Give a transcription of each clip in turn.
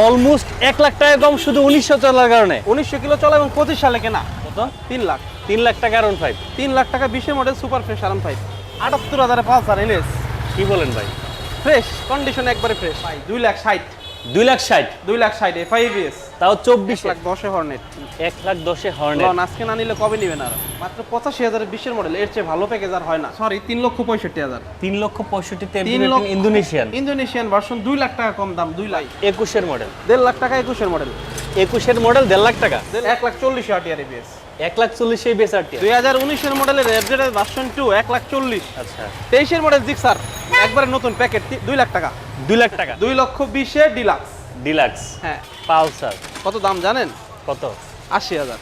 Almost এক লাখ টাকা কম শুধু উনিশশো চলার কারণে। উনিশশো কিলো চলা এবং পঁচিশ সালে কেনা। কত? তিন লাখ। তিন লাখ টাকা আরন ফাইভ তিন লাখ টাকা বিশের মডেল সুপার ফ্রেশ আরাম ফাইভ আটাত্তর হাজারে পাঁচ হাজার এনএস কি বলেন ভাই? ফ্রেশ কন্ডিশন একবারে ফ্রেশ ভাই। দুই লাখ ষাট। দুই লাখ ষাট। দুই লাখ ষাট এফ আই বিএস তাও বিশ চব্বিশ লাখ দশে হর্নেট এক লাখ দশে হর্নেট আজকে না নিলে কবে নেবেন আর? মাত্র পঁচাশি হাজারের বিশের মডেল এর চেয়ে ভালো প্যাকেজ আর হয় না। সরি তিন লক্ষ পঁয়ষট্টি হাজার। তিন লক্ষ পঁয়ষট্টিতে ইন্দোনেশিয়ান ইন্দোনেশিয়ান ভার্সন দুই লাখ টাকা কম দাম দুই লাখ। একুশের মডেল দেড় লাখ টাকা একুশের মডেল একুশের মডেল দেড় লাখ টাকা। এক লাখ চল্লিশ আটিয়ার এবিএস এক লাখ চল্লিশে বেস আর দুই হাজার উনিশের মডেলের ভার্সন টু এক লাখ চল্লিশ। আচ্ছা। তেইশের মডেল জিক্সার একবারে নতুন প্যাকেট দুই লাখ টাকা। দুই লাখ টাকা। দুই লক্ষ বিশে ডিলাক্স। ডিলাক্স। হ্যাঁ। পালসার। কত দাম জানেন? কত? আশি হাজার।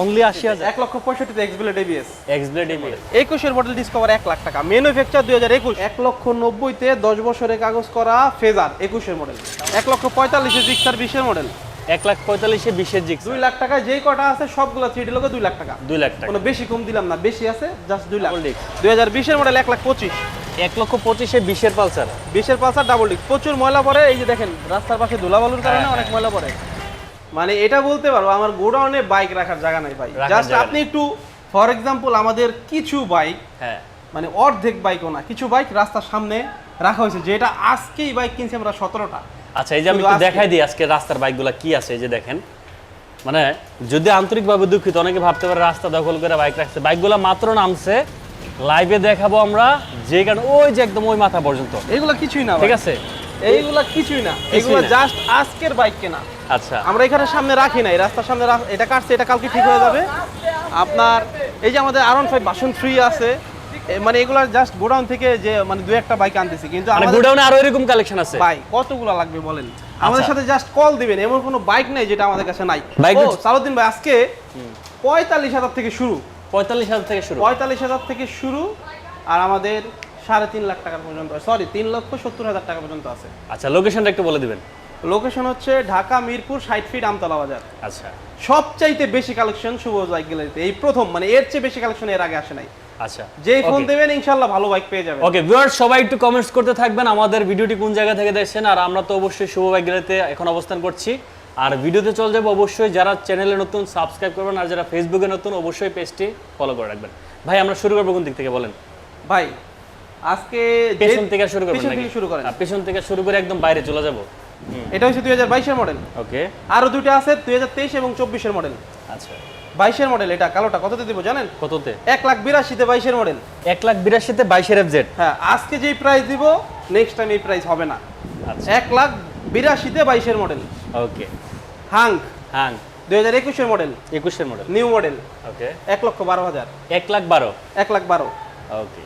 অনলি আশি হাজার। এক লক্ষ পঁয়ষট্টিতে এক্সবিলেট এবিএস এক্সব্লেড এবিএস একুশের মডেল ডিসকভার এক লাখ টাকা। ম্যানুফ্যাকচার দুই হাজার একুশ। এক লক্ষ নব্বইতে দশ বছরের কাগজ করা ফেজার একুশের মডেল এক লক্ষ পঁয়তাল্লিশে জিক্সার বিশের মডেল এক লাখ পঁয়তাল্লিশে বিশের জিক্স দুই লাখ টাকায় যেই কটা আছে সবগুলো থ্রি লোকে দুই লাখ টাকা। দুই লাখ টাকা। কোনো বেশি কম দিলাম না বেশি আছে জাস্ট দুই লাখ। দুই হাজার বিশের মডেল এক লাখ পঁচিশ। এক লক্ষ পঁচিশে বিশের পালসার। বিশের পালসার ডাবল ডিস্ক প্রচুর ময়লা পড়ে এই যে দেখেন রাস্তার পাশে ধুলাবালুর কারণে হ্যাঁ, অনেক ময়লা পড়ে। মানে এটা বলতে পারব আমার গোডাউনে বাইক রাখার জায়গা নাই ভাই। জাস্ট আপনি একটু ফর এক্সাম্পল আমাদের কিছু বাইক হ্যাঁ। মানে অর্ধেক বাইকও না কিছু বাইক রাস্তার সামনে রাখা হয়েছে যেটা আজকেই বাইক কিনছি আমরা সতেরোটা। আচ্ছা এই যে আমি দেখাই দিই আজকে রাস্তার বাইকগুলো কি আছে এই যে দেখেন। মানে যদি আন্তরিকভাবে দুঃখিত অনেকে ভাবতে পারে রাস্তা দখল করে বাইক রাখছে। বাইকগুলো মাত্র নামছে লাইভে দেখাবো আমরা যে কারণে ওই যে একদম ওই মাথা পর্যন্ত। এইগুলো কিছুই না ঠিক আছে? এইগুলা কিছুই না। এগুলো জাস্ট আজকের বাইক কেনা। আচ্ছা। আমরা এখানে সামনে রাখি নাই রাস্তার সামনে এটা কাটছে এটা কালকে ঠিক হয়ে যাবে। আপনার এই যে আমাদের আর ফাইভ বাসন ফ্রি আছে মানে এগুলা জাস্ট গোডাউন থেকে যে মানে দু একটা বাইক আনতেছি কিন্তু মানে আমাদের গোডাউনে আরও এরকম কালেকশন আছে? ভাই কতগুলো লাগবে বলেন? আমাদের সাথে জাস্ট কল দিবেন এমন কোনো বাইক নেই যেটা আমাদের কাছে নাই। ও সালুদ্দিন ভাই আজকে পঁয়তাল্লিশ হাজার থেকে শুরু। পঁয়তাল্লিশ হাজার থেকে শুরু। পঁয়তাল্লিশ হাজার থেকে শুরু আর আমাদের সাড়ে তিন লাখ টাকা পর্যন্ত সরি তিন লক্ষ সত্তর হাজার টাকা পর্যন্ত আছে। আচ্ছা লোকেশনটা একটু বলে দিবেন। লোকেশন হচ্ছে ঢাকা মিরপুর ষাট ফিট আমতলা বাজার। আচ্ছা। সবচাইতে বেশি কালেকশন শুভ বাইক গ্যালারিতে এই প্রথম মানে এর চেয়ে বেশি কালেকশন এর আগে আসে নাই। আচ্ছা। যেই ফোন. দেবেন ইনশাল্লাহ ভালো বাইক পেয়ে যাবেন। ওকে ভিউয়ার্স সবাই একটু কমেন্টস করতে থাকবেন আমাদের ভিডিওটি কোন জায়গা থেকে দেখছেন। আর আমরা তো অবশ্যই শুভ বাইকগুলোতে এখন অবস্থান করছি। আর ভিডিওতে চলে যাব অবশ্যই। যারা চ্যানেলে নতুন সাবস্ক্রাইব করবেন আর যারা ফেসবুকে নতুন অবশ্যই পেজটি ফলো করে রাখবেন। ভাই আমরা শুরু করব কোন দিক থেকে বলেন? ভাই আজকে পেছন থেকে শুরু করবেন পেছন থেকে শুরু করেন। পেছন থেকে শুরু করে একদম বাইরে চলে যাব। এটা হচ্ছে দুই হাজার বাইশের মডেল ওকে আরও দুইটা আছে দুই হাজার তেইশ এবং চব্বিশের মডেল আচ্ছা। মডেল এটা কালোটা কততে দিব জানেন? কততে? এক লাখ বিরাশিতে বাইশের মডেল এক লাখ বিরাশিতে বাইশের এফজেড হ্যাঁ আজকে যেই প্রাইস দিব নেক্সট টাইম এই প্রাইস হবে না। আচ্ছা। এক লাখ বিরাশিতে বাইশের মডেল ওকে হাং হ্যাঁ দুই হাজার একুশের মডেল। একুশের মডেল। New model. ওকে। এক লক্ষ বারো হাজার। এক লাখ বারো। এক লাখ বারো। ওকে।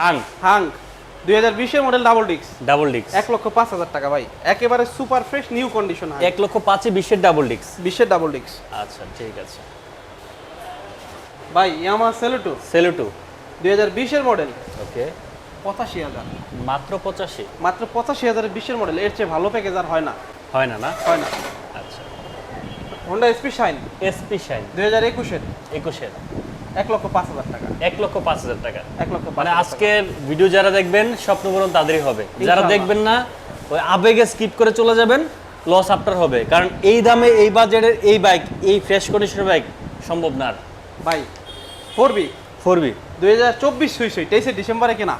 হাং হাং দুই হাজার বিশের মডেল ডাবল ডিক্স ডাবল ডিক্স এক লক্ষ পাঁচ হাজার টাকা ভাই। একেবারে সুপার ফ্রেশ নিউ কন্ডিশন এক লক্ষ পাঁচে বিশের ডাবল ডিক্স বিশ্বের ডাবল ডিক্স আচ্ছা ঠিক আছে। ভাই ইয়ামা সেলুটু। সেলুটু। দুই হাজার বিশের মডেল। ওকে। পঁচাশি হাজার। মাত্র পঁচাশি। মাত্র পঁচাশি হাজারের বিশের মডেল। এর চেয়ে ভালো প্যাকেজ আর হয় না। হয় না না? হয় না। Honda SP Shine SP Shine দুই হাজার একুশের? একুশের। এক লক্ষ পাঁচ হাজার টাকা। এক লক্ষ পাঁচ হাজার টাকা। এক লক্ষ মানে আজকে আজকের ভিডিও যারা দেখবেন স্বপ্নপূরণ তাদেরই হবে। যারা। দেখবেন না ওই আবেগে স্কিপ করে চলে যাবেন লস আপনার হবে। কারণ এই দামে এই বাজেটের এই বাইক এই ফ্রেশ কন্ডিশনের বাইক সম্ভব না আর। ভাই ফোর বি ফোর বি দুই হাজার চব্বিশ সুইচ তেইশে ডিসেম্বরে কেনা।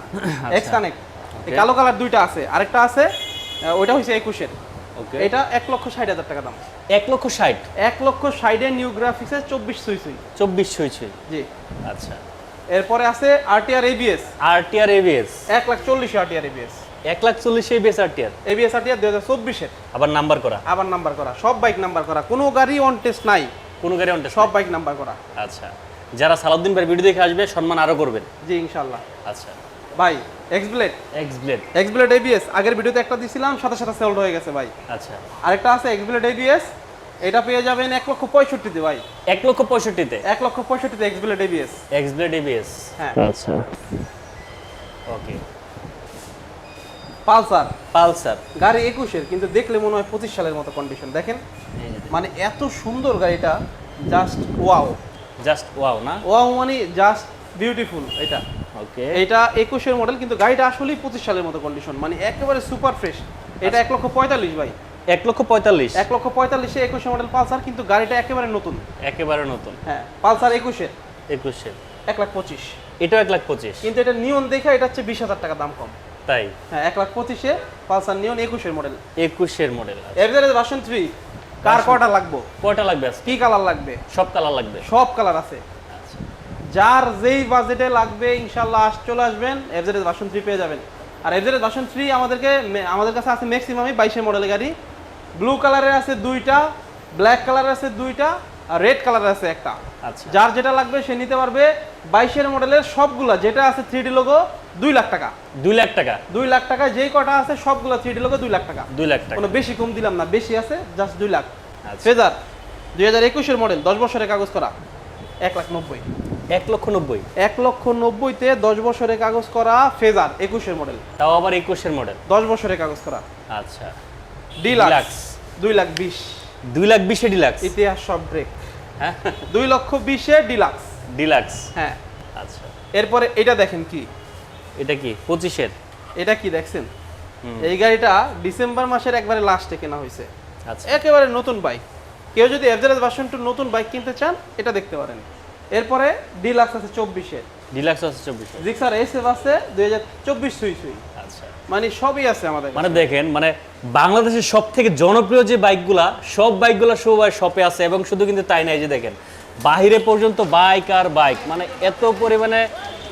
এক্স কানেক্ট এই কালো কালার দুইটা আছে। আরেকটা আছে ওইটা হচ্ছে একুশের। ওকে এটা এক লক্ষ ষাট হাজার টাকা দাম। এক লক্ষ ষাট। এক লক্ষ ষাটের নিউ গ্রাফিক্সের চব্বিশ সুইচ সুই চব্বিশ হয়েছে জি। আচ্ছা। এরপরে আছে RTR ABS R T R ABS এক লাখ চল্লিশ আরটিআর এবিএস এক লাখ চল্লিশ ABS R T R ABS RTR দুই হাজার চব্বিশের। আবার নাম্বার করা। আবার নাম্বার করা। সব বাইক নাম্বার করা। কোনো গাড়ি অন টেস্ট নাই। কোন গাড়ি অনটা সব বাইক নাম্বার করা। আচ্ছা। যারা সালাউদ্দিন ভাই ভিডিও দেখে আসবে সম্মান আরও করবেন। জি ইনশাল্লাহ আচ্ছা। ভাই X blade X blade X blade ABS আগের ভিডিওতে একটা দিছিলাম সাথে সাথে সেলড হয়ে গেছে ভাই। আচ্ছা। আরেকটা আছে এক্স ব্লেড এবিএস এটা পেয়ে যাবেন এক লক্ষ পঁয়ষট্টিতে ভাই। এক লক্ষ পঁয়ষট্টিতে? এক লক্ষ পঁয়ষট্টিতে X blade ABS X blade ABS হ্যাঁ। আচ্ছা। ওকে। পালসার। পালসার। গাড়ি একুশের কিন্তু দেখলে মনে হয় পঁচিশ সালের মতো কন্ডিশন দেখেন মানে এত সুন্দর গাড়িটা জাস্ট ওয়াও জাস্ট ওয়াও না? ওয়াও মানে জাস্ট বিউটিফুল এটা। ওকে। এটা একুশের মডেল কিন্তু গাড়িটা আসলেই পঁচিশ সালের মতো কন্ডিশন মানে একেবারে সুপার ফ্রেশ এটা এক লক্ষ পঁয়তাল্লিশ ভাই। এক লক্ষ পঁয়তাল্লিশ? এক লক্ষ পঁয়তাল্লিশে একুশে মডেল পালসার কিন্তু গাড়িটা একেবারে নতুন। একেবারে নতুন। হ্যাঁ পালসার একুশে। একুশের এক লাখ পঁচিশ। এটাও এক লাখ পঁচিশ। কিন্তু এটা নিয়ন দেখে এটা হচ্ছে বিশ হাজার টাকা দাম কম। তাই? হ্যাঁ এক লাখ পঁচিশে পালসার নিয়ন একুশের মডেল একুশের মডেল এভারেজ ভার্সন থ্রি কার কটা লাগবে? কটা লাগবে কি কালার লাগবে? সব কালার লাগবে। সব কালার আছে। যার যেই বাজেটে লাগবে ইনশাল্লাহ আস চলে আসবেন এভারেজ ভার্সন থ্রি পেয়ে যাবেন। আর এভারেজ ভার্সন থ্রি আমাদেরকে আমাদের কাছে আছে ম্যাক্সিমামই বাইশের মডেলের গাড়ি। ব্লু কালারের আছে দুইটা ব্ল্যাক কালারের আছে দুইটা আর রেড কালারের আছে একটা। আচ্ছা। যার যেটা লাগবে সে নিতে পারবে বাইশের মডেলের সবগুলা যেটা আছে থ্রি ডি লোগো দুই লাখ টাকা। দুই লাখ টাকা? দুই লাখ টাকা যেই কটা আছে সবগুলা থ্রি ডি লোগো দুই লাখ টাকা। দুই লাখ টাকা। কোনো বেশি কম দিলাম না বেশি আছে জাস্ট দুই লাখ। আচ্ছা। ফেজার দুই হাজার একুশের মডেল দশ বছরের কাগজ করা এক লাখ নব্বই। এক লক্ষ নব্বই। এক লক্ষ নব্বইতে দশ বছরের কাগজ করা ফেজার একুশের মডেল। তাও আবার একুশের মডেল। দশ বছরের কাগজ করা। আচ্ছা। ডিলাক্স। দুই লাখ বিশ। দুই লাখ বিশে ডিলাক্স? ইতিহাস সব ব্রেক। হ্যাঁ। দুই লক্ষ বিশে ডিলাক্স। ডিলাক্স। হ্যাঁ। আচ্ছা। এরপরে এটা দেখেন কি? এটা কি? পঁচিশের? এটা কি দেখছেন? এই গাড়িটা ডিসেম্বর মাসের একবারে লাস্টে কেনা হয়েছে। আচ্ছা। একেবারে নতুন বাইক কেউ যদি এভারেজ ভার্সন টু নতুন বাইক কিনতে চান এটা দেখতে পারেন। এরপরে ডিলাক্স আছে চব্বিশে। ডিলাক্স আছে চব্বিশের জিক্সার এস এফ আছে দুই হাজার চব্বিশ সুই সুই। আচ্ছা। মানে সবই আছে আমাদের মানে দেখেন মানে বাংলাদেশের সব থেকে জনপ্রিয় যে বাইকগুলা সব বাইকগুলা সবাই শপে আছে এবং শুধু কিন্তু তাই নাই যে দেখেন বাহিরে পর্যন্ত বাইক আর বাইক মানে এত পরিমাণে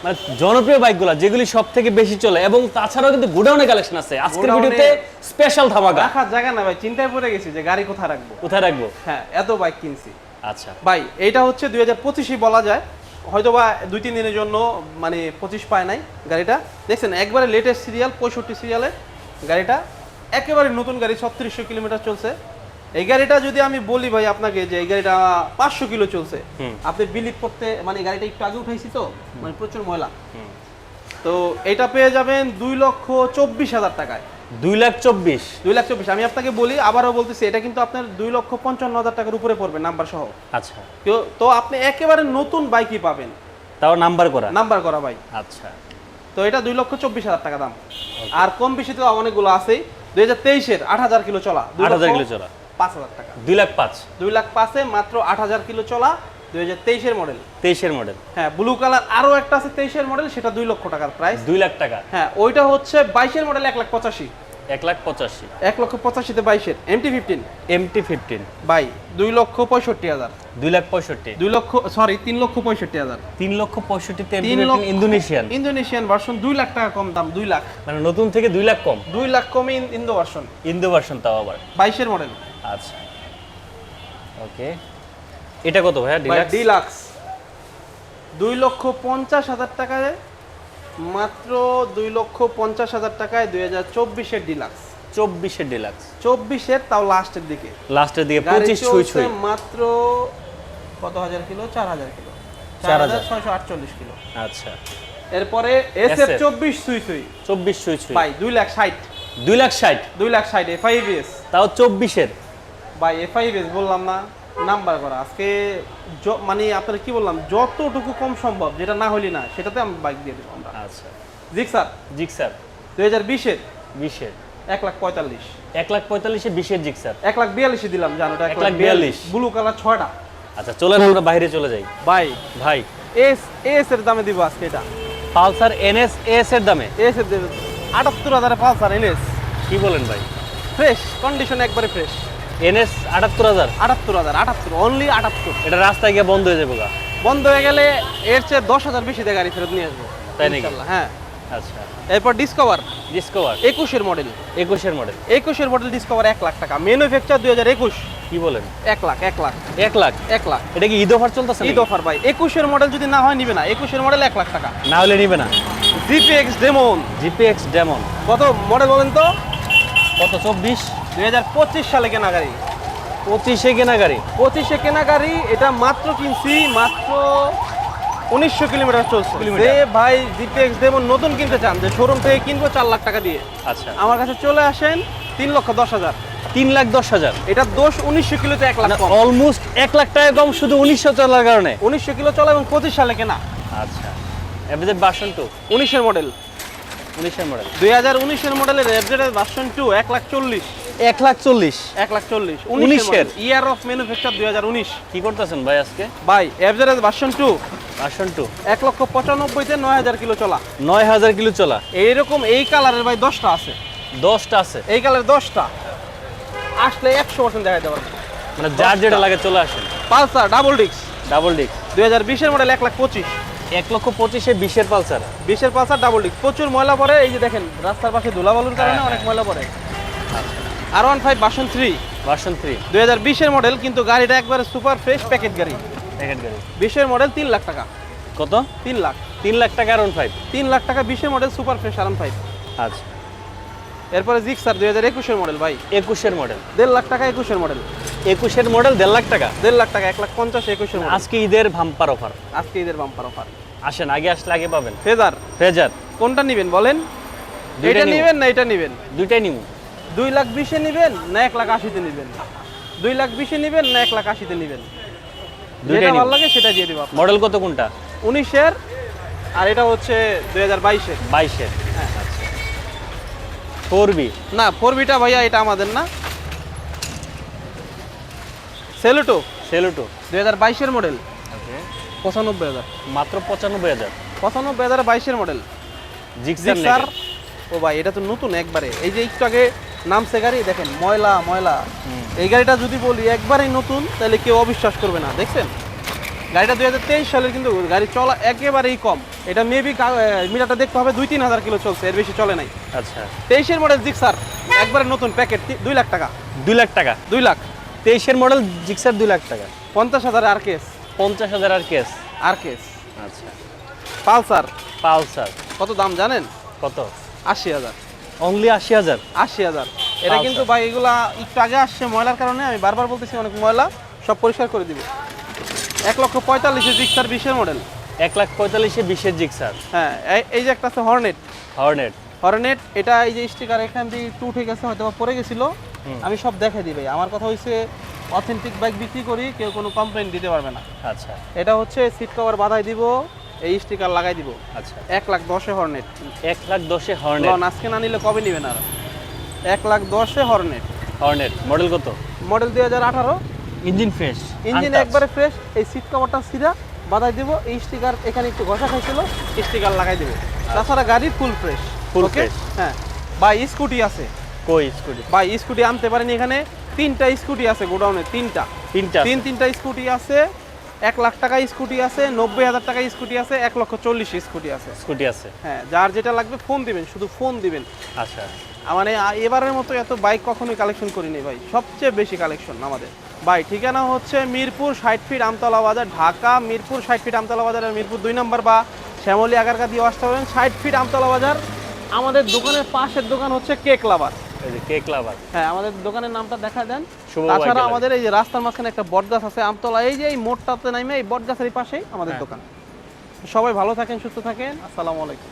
মানে জনপ্রিয় বাইকগুলা যেগুলি সব থেকে বেশি চলে এবং তাছাড়াও কিন্তু গোডাউনে কালেকশন আছে। আজকের ভিডিওতে স্পেশাল ধামাকা। রাখার জায়গা না ভাই চিন্তায় পড়ে গেছি যে গাড়ি কোথায় রাখব? কোথায় রাখব? হ্যাঁ এত বাইক কিনছি। আচ্ছা। ভাই এইটা হচ্ছে দুই হাজার পঁচিশই বলা যায়। হয়তো বা দুই তিন দিনের জন্য মানে পঁচিশ পায় নাই গাড়িটা। দেখছেন একবারে লেটেস্ট সিরিয়াল পঁয়ষট্টি সিরিয়ালে গাড়িটা। একেবারে নতুন গাড়ি ছত্রিশশো কিলোমিটার চলছে। এই গাড়িটা যদি আমি বলি ভাই আপনাকে যে এই গাড়িটা পাঁচশো কিলো চলছে আপনি বিলিভ করতে মানে গাড়িটা একটু আগে উঠাইছি তো মানে প্রচুর ময়লা। তো এটা পেয়ে যাবেন দুই লক্ষ চব্বিশ হাজার টাকায়। দুই লাখ চব্বিশ। দুই লাখ চব্বিশ। আমি আপনাকে বলি আবারও বলতেছি এটা কিন্তু আপনার দুই লক্ষ পঞ্চান্ন হাজার টাকার উপরে পড়বে নাম্বার সহ। আচ্ছা। তো- আপনি একেবারে নতুন বাইকই পাবেন। তাও নাম্বার করা? নাম্বার করা বাইক। আচ্ছা। তো এটা দুই লক্ষ চব্বিশ হাজার টাকা দাম। আর কম বেশি তো অনেকগুলো আছেই। দুই হাজার তেইশের আট হাজার কিলো চলা। আট হাজার কিলো চলা। পাঁচ হাজার টাকা। দুই লাখ পাঁচ। দুই লাখ পাঁচে মাত্র আট হাজার কিলো চলা দুই হাজার তেইশের মডেল। তেইশের মডেল। হ্যাঁ ব্লু কালার আরও একটা আছে তেইশের মডেল সেটা দুই লক্ষ টাকার প্রাইস দুই লাখ টাকা। হ্যাঁ ওইটা হচ্ছে বাইশের মডেল এক লাখ পঁচাশি। এক লাখ পঁচাশি। এক লক্ষ পঁচাশিতে বাইশের MT fifteen? MT fifteen. By দুই লক্ষ পঁয়ষট্টি হাজার। দুই লাখ পঁয়ষট্টি। দুই লক্ষ সরি তিন লক্ষ পঁয়ষট্টি হাজার। তিন লক্ষ পঁয়ষট্টিতে তিন লক্ষ ইন্দোনেশিয়ান। ইন্দোনেশিয়ান ভার্সন দুই লাখ টাকা কম দাম দুই লাখ। মানে নতুন থেকে দুই লাখ কম। দুই লাখ কমে ইন্দো ভার্সন ইন্দো ভার্সন তাও আবার। বাইশের মডেল আচ্ছা। ওকে এটা কত ভাইয়া ডিলাক্স ডিলাক্স দুই লক্ষ পঞ্চাশ হাজার টাকায় মাত্র দুই লক্ষ পঞ্চাশ হাজার টাকায় দুই হাজার চব্বিশের ডিলাক্স চব্বিশের ডিলাক্স চব্বিশের তাও লাস্টের দিকে। লাস্টের দিকে পঁচিশ ছুঁই ছুঁই। মাত্র কত হাজার কিলো? চার হাজার কিলো। চার হাজার। ছয়শো আটচল্লিশ কিলো। আচ্ছা। এরপরে এস এফ চব্বিশ সুই সুই চব্বিশ ছুঁই ছুঁই। বাই দুই লাখ ষাট। দুই লাখ ষাট। দুই লাখ ষাট এফআইবিএস তাও চব্বিশের। বাই এফআইবিএস বললাম না। নাম্বার করা। আজকে মানে আপনার কি বললাম যতটুকু কম সম্ভব যেটা না হলি না সেটাতে আমি বাইক দিয়ে দেবো আমরা। আচ্ছা। জিক্সার জিক্সার দুই হাজার বিশের? বিশের। এক লাখ পঁয়তাল্লিশ। এক লাখ পঁয়তাল্লিশে বিশের জিক্সার এক লাখ বিয়াল্লিশে দিলাম জানো এক লাখ বিয়াল্লিশ। ব্লু কালার ছয়টা। আচ্ছা চলেন আমরা বাইরে চলে যাই। বাই ভাই। এস এস এর দামে দিব আজকে এটা। পালসার এনএস এস এর দামে? এস এর দেবে আটাত্তর হাজারে পালসার এনএস। কি বলেন ভাই? ফ্রেশ কন্ডিশন একবারে ফ্রেশ এনএস আটাত্তর হাজার? আটাত্তর হাজার আটাত্তর অনলি আটাত্তর। এটা রাস্তায় গিয়ে বন্ধ হয়ে যাবে গা। বন্ধ হয়ে গেলে এর চেয়ে দশ হাজার বেশি দিয়ে গাড়ি ফেরত নিয়ে আসব। তাই নাকি? হ্যাঁ। আচ্ছা। এরপর ডিসকভার ডিসকভার একুশের মডেল একুশের মডেল একুশের মডেল ডিসকভার এক লাখ টাকা। ম্যানুফ্যাকচার দুই হাজার একুশ। কি বলেন? এক লাখ এক লাখ। এক লাখ? এক লাখ। এটা কি ঈদ অফার চলতেছে ঈদ অফার ভাই। একুশের মডেল যদি না হয় নিবে না। একুশের মডেল এক লাখ টাকা। না হলে নিবে না। জিপিএক্স ডেমন জিপিএক্স ডেমন কত মডেল বলেন তো? কত? চব্বিশ? দুই হাজার পঁচিশ সালে কেনা গাড়ি পঁচিশে কেনা গাড়ি পঁচিশে কেনা গাড়ি এটা মাত্র কিনছি মাত্র উনিশশো কিলোমিটার চলছে। যে ভাই জিপিএক্স ডেমন নতুন কিনতে চান যে শোরুম থেকে কিনবো চার লাখ টাকা দিয়ে। আচ্ছা। আমার কাছে চলে আসেন তিন লক্ষ দশ হাজার। তিন লাখ দশ হাজার? এটা দোষ উনিশশো কিলোতে এক লাখ অলমোস্ট এক লাখ টাকা কম শুধু উনিশশো চলার কারণে? উনিশশো কিলো চলে এবং পঁচিশ সালে কেনা। আচ্ছা। এফজেড ভার্সন টু উনিশের মডেল উনিশের মডেল দুই হাজার উনিশের মডেলের এফজেড ভার্সন টু এক লাখ চল্লিশ। এক লাখ চল্লিশ। এক লাখ চল্লিশ। উনিশের। ইয়ার অফ ম্যানুফ্যাকচার দুই হাজার উনিশ। কি করতেছেন ভাই আজকে? ভাই এভারেজ ভার্সন টু আসন টু এক লক্ষ পঁচানব্বইতে নয় হাজার কিলো চলা। নয় হাজার কিলো চলা। এইরকম এই কালারের ভাই দশটা আছে। দশটা আছে? এই কালারের দশটা। আসলে একশো পার্সেন্ট দেখা যাবে মানে যার যেটা লাগে চলে আসেন। পালসার ডাবল ডিক্স ডাবল ডিক্স দুই হাজার বিশের মডেল এক লাখ পঁচিশ। এক লক্ষ পঁচিশে বিশের পালসার। বিশের পালসার ডাবল ডিক্স প্রচুর ময়লা পড়ে এই যে দেখেন রাস্তার পাশে ধুলাবালুর কারণে হ্যাঁ, অনেক ময়লা পড়ে। আর ওয়ান ফাইভ বাসন থ্রি ভার্সন থ্রি দুই হাজার বিশের মডেল কিন্তু গাড়িটা একবারে সুপার ফ্রেশ প্যাকেট গাড়ি। প্যাকেট গাড়ি। বিশের মডেল তিন লাখ টাকা। কত? তিন লাখ। তিন লাখ টাকা অন ফাইভ তিন লাখ টাকা বিশের মডেল সুপার ফ্রেশ আরাম ফাইভ আচ্ছা। এরপরে জিক্সার দুই হাজার একুশের মডেল ভাই। একুশের মডেল দেড় লাখ টাকা একুশের মডেল একুশের মডেল দেড় লাখ টাকা? দেড় লাখ টাকা এক লাখ পঞ্চাশ একুশের মডেল আজকে ঈদের ভাম্পার অফার আজকে ঈদের বাম্পার অফার আসেন আগে আসলে আগে পাবেন। ফেজার ফ্রেজার কোনটা নেবেন বলেন? দুইটা এটা নেবেন না এটা নেবেন? দুইটাই নিব। দুই লাখ বিশে নেবেন না এক লাখ আশিতে নেবেন? দুই লাখ বিশে নেবেন না এক লাখ আশিতে নেবেন? যেটা ভালো লাগে সেটা দিয়ে দিব মডেল কত কোনটা? উনিশের আর এটা হচ্ছে দুই হাজার বাইশের। বাইশের। হ্যাঁ। ফোর বি না ফোর বিটা ভাইয়া এটা আমাদের না। সেলুটো? সেলুটো। দুই হাজার বাইশের মডেল। পঁচানব্বই হাজার। মাত্র পঁচানব্বই হাজার। পঁচানব্বই হাজার বাইশের মডেল। জিক্সার ও ভাই এটা তো নতুন একবারে। এই যে একটু আগে নামছে গাড়ি দেখেন ময়লা ময়লা। এই গাড়িটা যদি বলি একবারেই নতুন তাহলে কেউ অবিশ্বাস করবে না দেখছেন? গাড়িটা দুই হাজার তেইশ সালের কিন্তু গাড়ি চলা একেবারেই কম। এটা মেবি মিটারটা দেখতে হবে দুই তিন হাজার কিলো চলছে এর বেশি চলে নাই। আচ্ছা। তেইশের মডেল জিক্সার একবারে নতুন প্যাকেট দুই লাখ টাকা। দুই লাখ টাকা? দুই লাখ। তেইশের মডেল জিক্সার দুই লাখ টাকা? পঞ্চাশ হাজার আর কেস পঞ্চাশ হাজার আর কেস আর কেস আচ্ছা। পালসার। পালসার। কত দাম জানেন? কত? আশি হাজার। অনলি আশি হাজার। আশি হাজার। এটা কিন্তু ভাই এগুলা একটু আগে আসছে ময়লার কারণে আমি বারবার বলতেছি অনেক ময়লা সব পরিষ্কার করে দিব। এক লক্ষ পঁয়তাল্লিশে জিক্সার বিশের মডেল। এক লাখ পঁয়তাল্লিশে বিশের জিক্সার। হ্যাঁ এই- যে একটা আছে হর্নেট। হর্নেট। হর্নেট এটা এই যে স্টিকার এখান দিয়ে একটু উঠে গেছে হয়তো পড়ে গেছিল। আমি সব দেখাই দিই ভাই। আমার কথা হয়েছে অথেন্টিক বাইক বিক্রি করি কেউ কোনো কমপ্লেন দিতে পারবে না। আচ্ছা। এটা হচ্ছে সিট কভার বাধাই দিব। এই স্টিকার লাগাই দিব। আচ্ছা। এক লাখ দশে হর্নেট এক লাখ দশে হর্নেট আজকে না নিলে কবে নেবেন আর? এক লাখ দশে হর্নেট হর্নেট মডেল কত? মডেল দুই হাজার আঠারো। ইঞ্জিন ফ্রেশ ইঞ্জিন একবারে ফ্রেশ এই সিট কভারটা সিধা বাধাই দিব। এই স্টিকার এখানে একটু ঘষা খাইছিল স্টিকার লাগাই দিব। তাছাড়া গাড়ি ফুল ফ্রেশ Full fresh। হ্যাঁ। বা স্কুটি আছে। কই স্কুটি বা স্কুটি আনতে পারেন এখানে। তিনটা স্কুটি আছে গোডাউনে তিনটা। তিনটা তিন তিনটা স্কুটি আছে। এক লাখ টাকা স্কুটি আছে নব্বই হাজার টাকা স্কুটি আছে এক লক্ষ চল্লিশ স্কুটি আছে। স্কুটি আছে। হ্যাঁ যার যেটা লাগবে ফোন দিবেন শুধু ফোন দিবেন। আচ্ছা। মানে এবারের মতো এত বাইক কখনোই কালেকশন করিনি ভাই সবচেয়ে বেশি কালেকশন আমাদের। ভাই ঠিকানা হচ্ছে মিরপুর ষাট ফিট আমতলা বাজার ঢাকা মিরপুর ষাট ফিট আমতলা বাজার আর মিরপুর দুই নম্বর বা শ্যামলী আগারকা দিয়ে আসতে পারবেন ষাট ফিট আমতলা বাজার। আমাদের দোকানের পাশের দোকান হচ্ছে কেক লাভার। কেক লাভার। হ্যাঁ আমাদের দোকানের নামটা দেখা দেন। তাছাড়া আমাদের এই যে রাস্তার মাঝখানে একটা বটগাছ আছে আমতলা এই যে এই মোড়টাতে নামে এই বটগাছের পাশেই আমাদের হ্যাঁ। দোকান। সবাই ভালো থাকেন সুস্থ থাকেন। আসসালামু আলাইকুম।